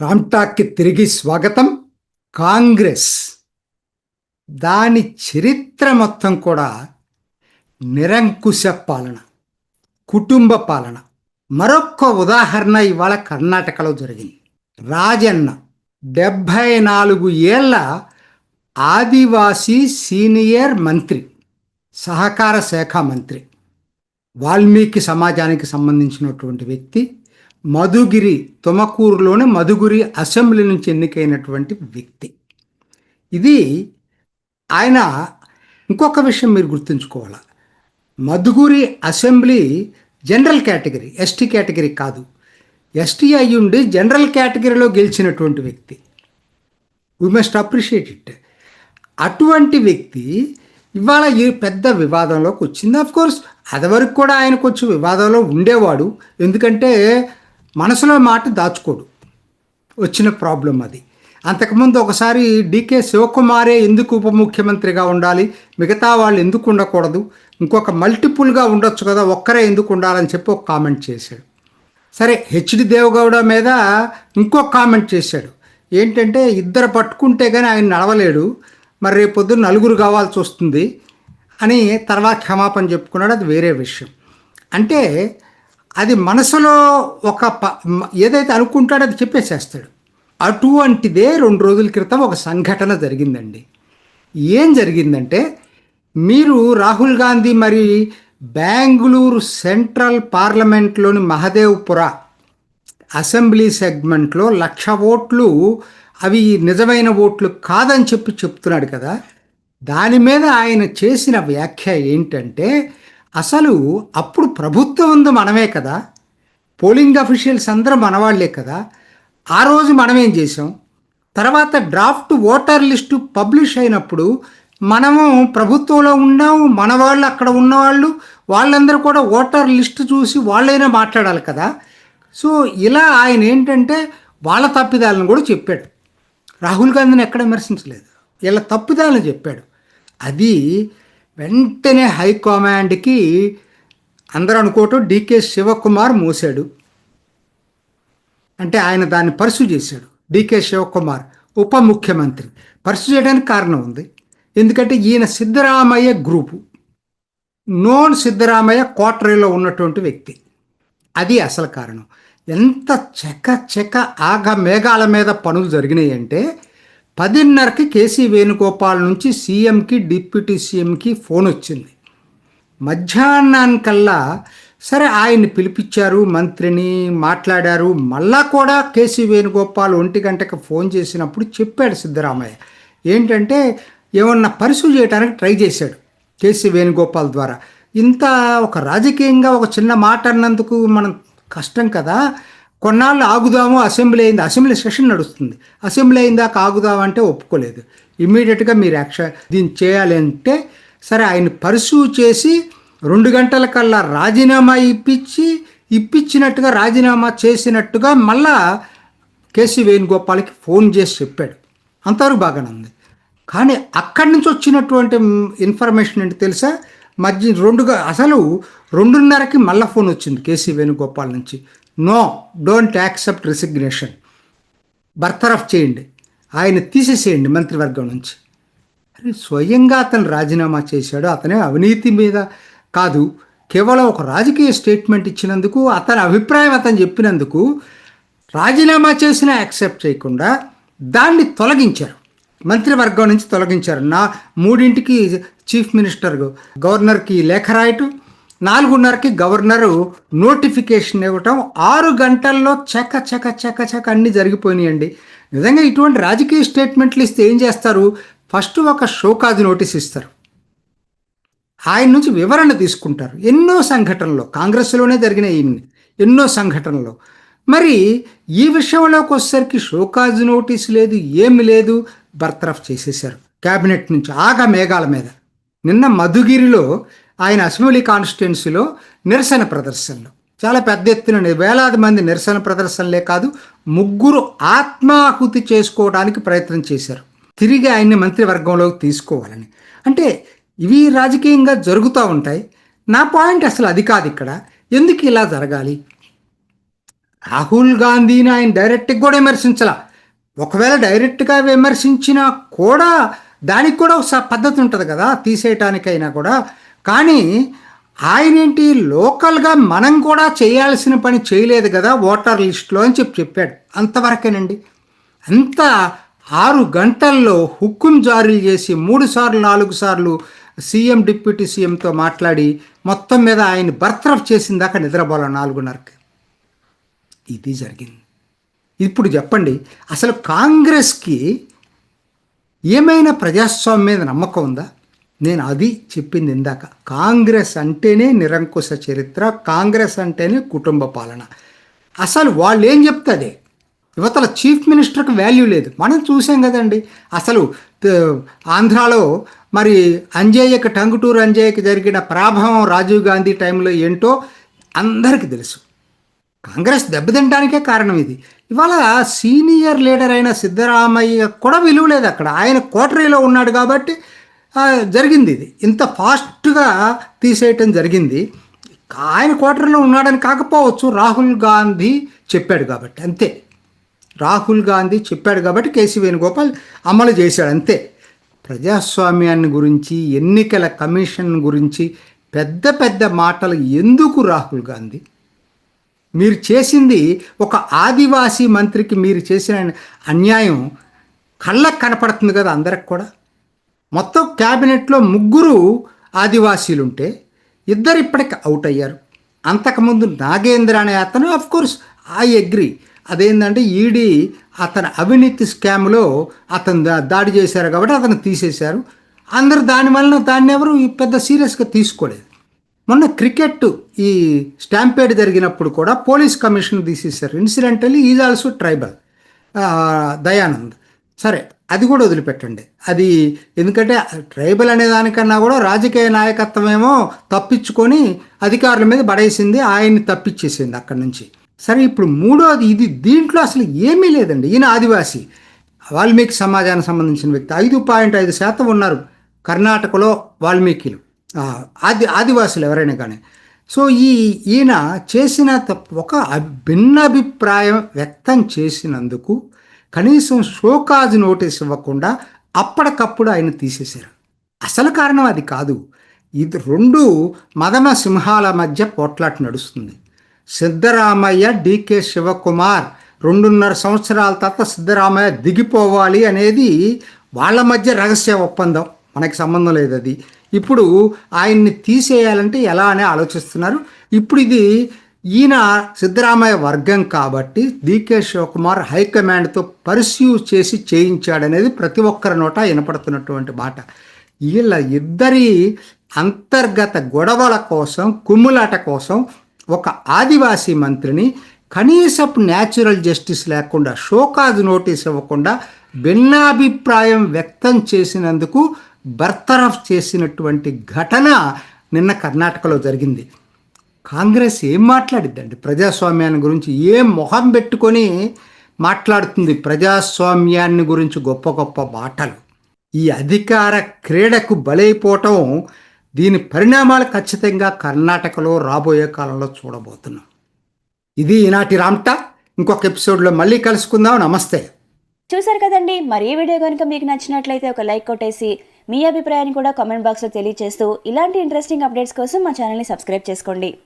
రామ్టాక్కి తిరిగి స్వాగతం. కాంగ్రెస్ దాని చరిత్ర మొత్తం కూడా నిరంకుశ పాలన కుటుంబ పాలన. మరొక్క ఉదాహరణ ఇవాళ కర్ణాటకలో జరిగింది. రాజన్న డెబ్భై నాలుగు ఏళ్ళ ఆదివాసీ సీనియర్ మంత్రి సహకార శాఖ మంత్రి వాల్మీకి సమాజానికి సంబంధించినటువంటి వ్యక్తి మధుగిరి తుమకూరులోని మధుగిరి అసెంబ్లీ నుంచి ఎన్నికైనటువంటి వ్యక్తి. ఇది ఆయన ఇంకొక విషయం మీరు గుర్తుంచుకోవాలి. Madhugiri assembly general category ST category కాదు. ఎస్టీ అయ్యుండి జనరల్ కేటగిరీలో గెలిచినటువంటి వ్యక్తి. వీ మస్ట్ అప్రిషియేట్ ఇట్ అటువంటి వ్యక్తి ఇవాళ ఈ పెద్ద వివాదంలోకి వచ్చింది. ఆఫ్ కోర్స్ అదివరకు కూడా ఆయన కొంచెం వివాదంలో ఉండేవాడు. ఎందుకంటే మనసులో మాట దాచుకోడు. వచ్చిన ప్రాబ్లం అది. అంతకుముందు ఒకసారి డికే శివకుమారే ఎందుకు ఉప ముఖ్యమంత్రిగా ఉండాలి? మిగతా వాళ్ళు ఎందుకు ఉండకూడదు? ఇంకొక మల్టిపుల్గా ఉండొచ్చు కదా ఒక్కరే ఎందుకు ఉండాలని చెప్పి ఒక కామెంట్ చేశాడు. సరే హెచ్డి దేవగౌడ మీద ఇంకో కామెంట్ చేశాడు. ఏంటంటే ఇద్దరు పట్టుకుంటే కానీ ఆయన నడవలేడు. మరి రేపు పొద్దున్న నలుగురు కావాల్సి వస్తుంది అని తర్వాత క్షమాపణ చెప్పుకున్నాడు. అది వేరే విషయం. అంటే అది మనసులో ఒక ప ఏదైతే అనుకుంటాడో అది చెప్పేసేస్తాడు. అటువంటిదే రెండు రోజుల క్రితం ఒక సంఘటన జరిగిందండి. ఏం జరిగిందంటే మీరు రాహుల్ గాంధీ మరి బెంగళూరు సెంట్రల్ పార్లమెంట్లోని మహదేవ్పుర అసెంబ్లీ సెగ్మెంట్లో లక్ష ఓట్లు అవి నిజమైన ఓట్లు కాదని చెప్పి చెప్తున్నాడు కదా. దాని మీద ఆయన చేసిన వ్యాఖ్య ఏంటంటే అసలు అప్పుడు ప్రభుత్వం ఉంది మనమే కదా. పోలింగ్ అఫీషియల్స్ అందరూ మనవాళ్ళే కదా. ఆ రోజు మనమేం చేసాం తర్వాత డ్రాఫ్ట్ ఓటర్ లిస్టు పబ్లిష్ అయినప్పుడు మనము ప్రభుత్వంలో ఉన్నాము మన వాళ్ళు అక్కడ ఉన్నవాళ్ళు వాళ్ళందరూ కూడా ఓటర్ లిస్ట్ చూసి వాళ్ళైనా మాట్లాడాలి కదా. సో ఇలా ఆయన ఏంటంటే వాళ్ళ తప్పిదాలను కూడా చెప్పాడు. రాహుల్ గాంధీని ఎక్కడ విమర్శించలేదు. వీళ్ళ తప్పిదాలను చెప్పాడు. అది వెంటనే హైకమాండ్కి అందరూ అనుకోవటం డికే శివకుమార్ మోసాడు. అంటే ఆయన దాన్ని పర్సు చేశాడు డికే శివకుమార్ ఉప ముఖ్యమంత్రి. పర్సు చేయడానికి కారణం ఉంది. ఎందుకంటే ఈయన సిద్ధరామయ్య గ్రూపు. నోన్ సిద్ధరామయ్య కోటరీలో ఉన్నటువంటి వ్యక్తి. అది అసలు కారణం. ఎంత చెక్క చెక్క ఆగ మేఘాల మీద పనులు జరిగినాయి అంటే పదిన్నరకి కేసీ వేణుగోపాల్ నుంచి సీఎంకి డిప్యూటీ సీఎంకి ఫోన్ వచ్చింది. మధ్యాహ్నానికల్లా సరే ఆయన్ని పిలిపించారు మంత్రిని మాట్లాడారు. మళ్ళా కూడా కేసీ వేణుగోపాల్ ఒంటి గంటకి ఫోన్ చేసినప్పుడు చెప్పాడు సిద్ధరామయ్య. ఏంటంటే ఏమన్నా పరిశు చేయడానికి ట్రై చేశాడు కేసీ వేణుగోపాల్ ద్వారా. ఇంత ఒక రాజకీయంగా ఒక చిన్న మాట అన్నందుకు మనం కష్టం కదా. కొన్నాళ్ళు ఆగుదాము అసెంబ్లీ అయింది. అసెంబ్లీ సెషన్ నడుస్తుంది. అసెంబ్లీ అయిందాక ఆగుదామంటే ఒప్పుకోలేదు. ఇమ్మీడియట్గా మీరు యాక్షన్ దీన్ని చేయాలి అంటే సరే ఆయన పర్సూ చేసి రెండు గంటల కల్లా రాజీనామా ఇప్పించి ఇప్పించినట్టుగా రాజీనామా చేసినట్టుగా మళ్ళా కేసీ వేణుగోపాల్కి ఫోన్ చేసి చెప్పాడు. అంతవరకు బాగానే ఉంది. కానీ అక్కడి నుంచి వచ్చినటువంటి ఇన్ఫర్మేషన్ ఏంటి తెలుసా? మధ్య రెండుగా అసలు రెండున్నరకి మళ్ళా ఫోన్ వచ్చింది కేసీ వేణుగోపాల్ నుంచి. No don't accept resignation. బర్తరఫ్ చేయండి. ఆయన తీసేసేయండి మంత్రివర్గం నుంచి. అరే స్వయంగా అతను రాజీనామా చేశాడు. అతనే అవినీతి మీద కాదు. కేవలం ఒక రాజకీయ స్టేట్మెంట్ ఇచ్చినందుకు అతని అభిప్రాయం అతను చెప్పినందుకు రాజీనామా చేసినా యాక్సెప్ట్ చేయకుండా దాన్ని తొలగించారు. మంత్రివర్గం నుంచి తొలగించారు. నా మూడింటికి చీఫ్ మినిస్టర్ గవర్నర్కి లేఖ రాయటం నాలుగున్నరకి గవర్నరు నోటిఫికేషన్ ఇవ్వటం ఆరు గంటల్లో చక చక చక చక అన్నీ జరిగిపోయినాయండి. నిజంగా ఇటువంటి రాజకీయ స్టేట్మెంట్లు ఇస్తే ఏం చేస్తారు? ఫస్ట్ ఒక షోకాజ్ నోటీస్ ఇస్తారు. ఆయన నుంచి వివరణ తీసుకుంటారు. ఎన్నో సంఘటనలు కాంగ్రెస్లోనే జరిగినాయి ఎన్నో సంఘటనలు మరి ఈ విషయంలోకి వచ్చేసరికి షోకాజ్ నోటీస్ లేదు ఏమి లేదు బర్తరఫ్ చేసేశారు. క్యాబినెట్ నుంచి ఆగా మేఘాల మీద. నిన్న మధుగిరిలో ఆయన అసెంబ్లీ కాన్స్టిట్యున్సీలో నిరసన ప్రదర్శనలు. చాలా పెద్ద ఎత్తున వేలాది మంది నిరసన ప్రదర్శనలే కాదు ముగ్గురు ఆత్మాహుతి చేసుకోవడానికి ప్రయత్నం చేశారు. తిరిగి ఆయన్ని మంత్రివర్గంలోకి తీసుకోవాలని. అంటే ఇవి రాజకీయంగా జరుగుతూ ఉంటాయి. నా పాయింట్ అసలు అది కాదు ఇక్కడ. ఎందుకు ఇలా జరగాలి? రాహుల్ గాంధీని ఆయన డైరెక్ట్గా కూడా విమర్శించాల. ఒకవేళ డైరెక్ట్గా విమర్శించినా కూడా దానికి కూడా ఒక పద్ధతి ఉంటుంది కదా తీసేయటానికైనా కూడా. కానీ ఆయన ఏంటి లోకల్గా మనం కూడా చేయాల్సిన పని చేయలేదు కదా ఓటర్ లిస్టులో అని చెప్పి చెప్పాడు. అంతవరకేనండి. అంత ఆరు గంటల్లో హుక్కుం జారీ చేసి మూడు సార్లు నాలుగు సార్లు సీఎం డిప్యూటీ సీఎంతో మాట్లాడి మొత్తం మీద ఆయన బర్త్రఫ్ చేసిన దాకా నిద్రపోలే నాలుగున్నరకి. ఇది జరిగింది. ఇప్పుడు చెప్పండి అసలు కాంగ్రెస్కి ఏమైనా ప్రజాస్వామ్యం మీద నమ్మకం ఉందా? నేను అది చెప్పింది ఇందాక. కాంగ్రెస్ అంటేనే నిరంకుశ చరిత్ర కాంగ్రెస్ అంటేనే కుటుంబ పాలన. అసలు వాళ్ళు ఏం చెప్తుంది యువతల చీఫ్ మినిస్టర్కి వాల్యూ లేదు. మనం చూసాం కదండి. అసలు ఆంధ్రాలో మరి అంజయ్యకి టంగుటూరు అంజయ్యకి జరిగిన ప్రాభవం రాజీవ్ గాంధీ టైంలో ఏంటో అందరికీ తెలుసు. కాంగ్రెస్ దెబ్బతింటానికే కారణం ఇది. ఇవాళ సీనియర్ లీడర్ అయిన సిద్ధరామయ్య కూడా విలువ లేదు అక్కడ. ఆయన కోటరీలో ఉన్నాడు కాబట్టి జరిగింది ఇది. ఇంత ఫాస్ట్గా తీసేయటం జరిగింది. ఆయన క్వార్టర్లో ఉన్నాడని కాకపోవచ్చు రాహుల్ గాంధీ చెప్పాడు కాబట్టి అంతే. రాహుల్ గాంధీ చెప్పాడు కాబట్టి కేసీ వేణుగోపాల్ అమలు చేశాడు అంతే. ప్రజాస్వామ్యాన్ని గురించి ఎన్నికల కమిషన్ గురించి పెద్ద పెద్ద మాటలు ఎందుకు రాహుల్ గాంధీ? మీరు చేసింది ఒక ఆదివాసీ మంత్రికి మీరు చేసిన అన్యాయం కళ్ళకు కనపడుతుంది కదా అందరికి కూడా. మొత్తం క్యాబినెట్లో ముగ్గురు ఆదివాసీలు ఉంటే ఇద్దరు ఇప్పటికి అవుట్ అయ్యారు. అంతకుముందు నాగేంద్ర అనే అతను కోర్స్ ఐ అగ్రి అదేంటంటే ఈడీ అతని అవినీతి స్కామ్లో అతను దా- దాడి చేశారు కాబట్టి అతను తీసేశారు. అందరు దాని వలన దాన్ని ఎవరు పెద్ద సీరియస్గా తీసుకోలేదు. మొన్న క్రికెట్ ఈ స్టాంపేడ్ జరిగినప్పుడు కూడా పోలీస్ కమిషన్ తీసేశారు. Incidentally is also tribal Dayanand. సరే అది కూడా వదిలిపెట్టండి. అది ఎందుకంటే ట్రైబల్ అనే దానికన్నా కూడా రాజకీయ నాయకత్వం ఏమో తప్పించుకొని అధికారుల మీద పడేసింది ఆయన్ని తప్పించేసింది అక్కడి నుంచి. సరే ఇప్పుడు మూడోది ఇది దీంట్లో అసలు ఏమీ లేదండి. ఈయన ఆదివాసి. వాల్మీకి సమాజానికి సంబంధించిన వ్యక్తి. ఐదు పాయింట్ ఐదు శాతం ఉన్నారు కర్ణాటకలో వాల్మీకిలు. ఆది ఆదివాసులు ఎవరైనా కానీ. సో ఈ ఈయన చేసిన ఒక భిన్నాభిప్రాయం వ్యక్తం చేసినందుకు కనీసం షోకాజ్ నోటీస్ ఇవ్వకుండా అప్పటికప్పుడు ఆయన తీసేశారు. అసలు కారణం అది కాదు. ఇది రెండు మదమ సింహాల మధ్య పోట్లాట నడుస్తుంది. సిద్ధరామయ్య డికే శివకుమార్ రెండున్నర సంవత్సరాల తర్వాత సిద్ధరామయ్య దిగిపోవాలి అనేది వాళ్ళ మధ్య రహస్య ఒప్పందం. మనకి సంబంధం లేదు అది. ఇప్పుడు ఆయన్ని తీసేయాలంటే ఎలా అని ఆలోచిస్తున్నారు? ఇప్పుడు ఇది ఈయన సిద్ధరామయ్య వర్గం కాబట్టి డికే శివకుమార్ హైకమాండ్తో పర్స్యూ చేసి చేయించాడనేది ప్రతి ఒక్కరి నోట వినపడుతున్నటువంటి మాట. వీళ్ళ ఇద్దరి అంతర్గత గొడవల కోసం కుమ్ములాట కోసం ఒక ఆదివాసీ మంత్రిని కనీసపు న్యాచురల్ జస్టిస్ లేకుండా షోకాజ్ నోటీస్ ఇవ్వకుండా భిన్నాభిప్రాయం వ్యక్తం చేసినందుకు బర్తరఫ్ చేసినటువంటి ఘటన నిన్న కర్ణాటకలో జరిగింది. కాంగ్రెస్ ఏం మాట్లాడిద్దండి? ప్రజాస్వామ్యాన్ని గురించి ఏం మొహం పెట్టుకొని మాట్లాడుతుంది ప్రజాస్వామ్యాన్ని గురించి గొప్ప గొప్ప మాటలు? ఈ అధికార క్రీడకు బలైపోవటం దీని పరిణామాలు ఖచ్చితంగా కర్ణాటకలో రాబోయే కాలంలో చూడబోతున్నాం. ఇది ఈనాటి రామ్టా. ఇంకొక ఎపిసోడ్లో మళ్ళీ కలుసుకుందాం. నమస్తే. చూసారు కదండి. మరి ఈ వీడియో కనుక మీకు నచ్చినట్లయితే ఒక లైక్ కొట్టేసి మీ అభిప్రాయాన్ని కూడా కామెంట్ బాక్స్లో తెలియజేస్తూ ఇలాంటి ఇంట్రెస్టింగ్ అప్డేట్స్ కోసం మా ఛానల్ని సబ్స్క్రైబ్ చేసుకోండి.